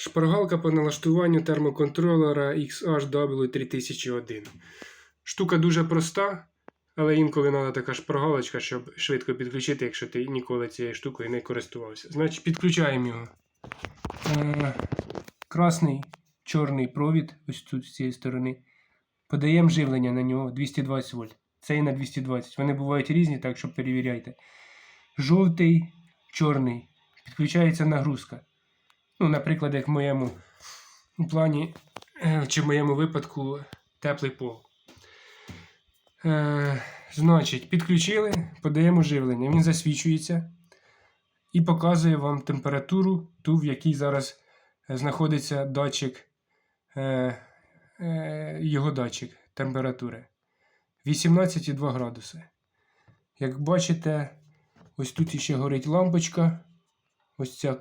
Шпаргалка по налаштуванню термоконтролера XHW3001. Штука дуже проста, але інколи треба така шпаргалочка, щоб швидко підключити, якщо ти ніколи цією штукою не користувався. Значить, підключаємо його. Е, красний чорний провід, ось тут з цієї сторони. Подаємо живлення на нього 220 вольт. Цей на 220. Вони бувають різні, так що перевіряйте. Жовтий, чорний. Підключається нагрузка. Ну, наприклад, як в моєму плані, е, чи в моєму випадку теплий пол. Е, значить, підключили, подаємо живлення. Він засвічується і показує вам температуру, ту, в якій зараз е, знаходиться датчик, е, е, його датчик температури. 18,2 градуси. Як бачите, ось тут ще горить лампочка. Ось ця.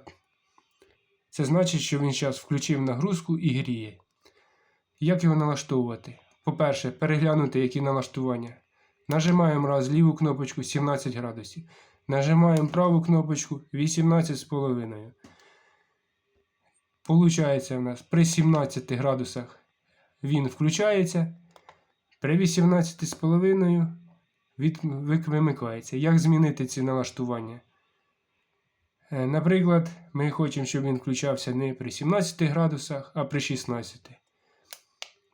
Це значить, що він зараз включив нагрузку і гріє. Як його налаштовувати? По-перше, переглянути, які налаштування. Нажимаємо раз ліву кнопочку 17 градусів. Нажимаємо праву кнопочку 18,5. Получається у нас при 17 градусах він включається. При 18,5 від, вимикається. Як змінити ці налаштування? Е, Наприклад, ми хочемо, щоб він включався не при 17 градусах, а при 16.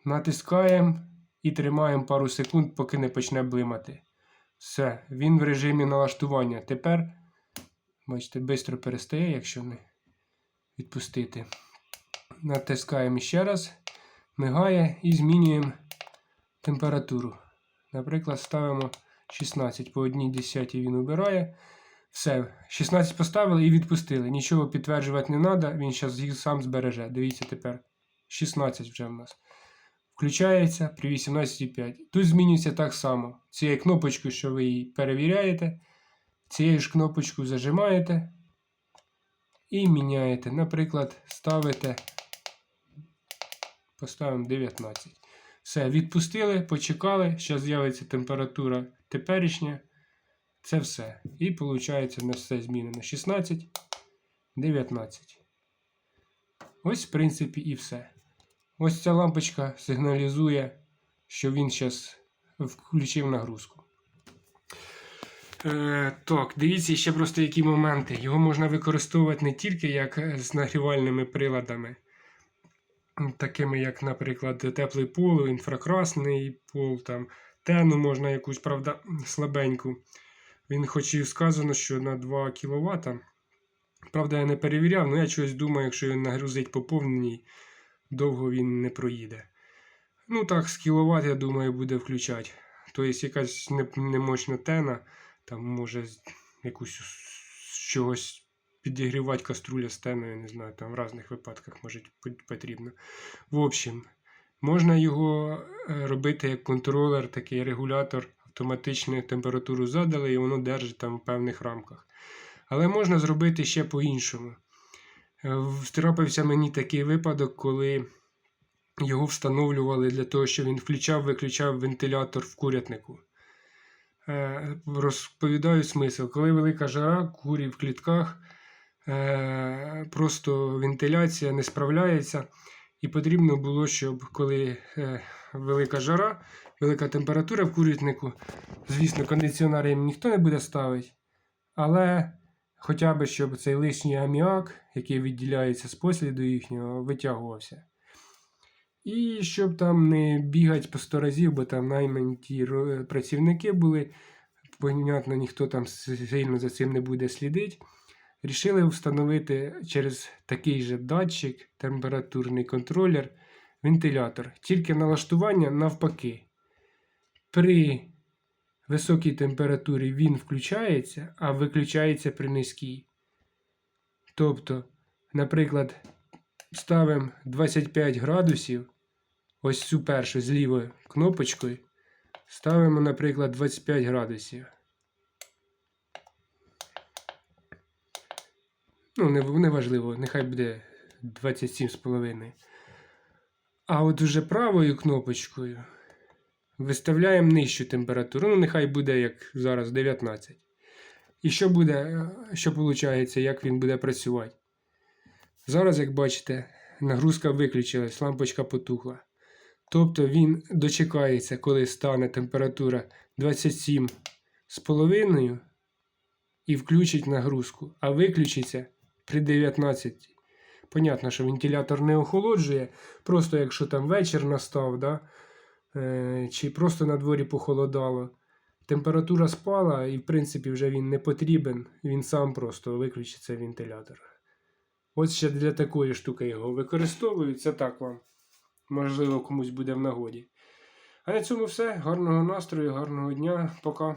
Натискаємо і тримаємо пару секунд, поки не почне блимати. Все, він в режимі налаштування. Тепер, бачите, швидко перестає, якщо не відпустити. Натискаємо ще раз, мигає і змінюємо температуру. Наприклад, ставимо 16 по 1 десятій він обирає. Все, 16 поставили і відпустили. Нічого підтверджувати не треба, він зараз їх сам збереже. Дивіться тепер. 16 вже в нас. Включається при 18,5. Тут змінюється так само. Цією кнопочкою, що ви її перевіряєте, цією ж кнопочкою зажимаєте і міняєте. Наприклад, ставите. Поставимо 19. Все, відпустили, почекали. Зараз з'явиться температура теперішня. Це все. І виходить, у нас все змінено. 16, 19. Ось, в принципі, і все. Ось ця лампочка сигналізує, що він зараз включив нагрузку. Е, так, дивіться ще просто які моменти. Його можна використовувати не тільки як з нагрівальними приладами, такими як, наприклад, теплий пол, інфракрасний пол, там, тену можна якусь, правда, слабеньку. Він хоч і сказано, що на 2 кВт. Правда, я не перевіряв, але я чогось думаю, якщо він нагрузить по довго він не проїде. Ну так, з кіловат, я думаю, буде включати. Тобто якась не- немощна тена, там може якусь чогось підігрівати каструля з теною, не знаю, там в різних випадках може потрібно. В общем, можна його е, робити як контролер, такий регулятор, автоматичну температуру задали, і воно держить там в певних рамках. Але можна зробити ще по-іншому. Е, Втрапився мені такий випадок, коли його встановлювали для того, щоб він включав-виключав вентилятор в курятнику. Е, Розповідаю смисл. Коли велика жара, курі в клітках, е, просто вентиляція не справляється. І потрібно було, щоб коли велика жара, велика температура в курятнику, звісно, кондиціонер їм ніхто не буде ставити, але хоча б щоб цей лишній аміак, який відділяється з посліду їхнього, витягувався. І щоб там не бігати по 100 разів, бо там наймані ті працівники були, понятно, ніхто там сильно за цим не буде слідити. Рішили встановити через такий же датчик, температурний контролер, вентилятор. Тільки налаштування навпаки. При високій температурі він включається, а виключається при низькій. Тобто, наприклад, ставимо 25 градусів, ось цю першу з лівою кнопочкою. Ставимо, наприклад, 25 градусів. Ну, не, нехай буде 27,5. А от уже правою кнопочкою виставляємо нижчу температуру. Ну, нехай буде як зараз 19. І що буде, е, що виходить, як він буде працювати? Зараз, як бачите, нагрузка виключилась, лампочка потухла. Тобто він дочекається, коли стане температура 27 з половиною і включить нагрузку, а виключиться при 19. Понятно, що вентилятор не охолоджує, просто якщо там вечір настав, да, чи просто на дворі похолодало. Температура спала, і в принципі вже він не потрібен, він сам просто виключиться вентилятор. Ось ще для такої штуки його використовують. Це так вам. Можливо, комусь буде в нагоді. А на цьому все. Гарного настрою, гарного дня. Пока.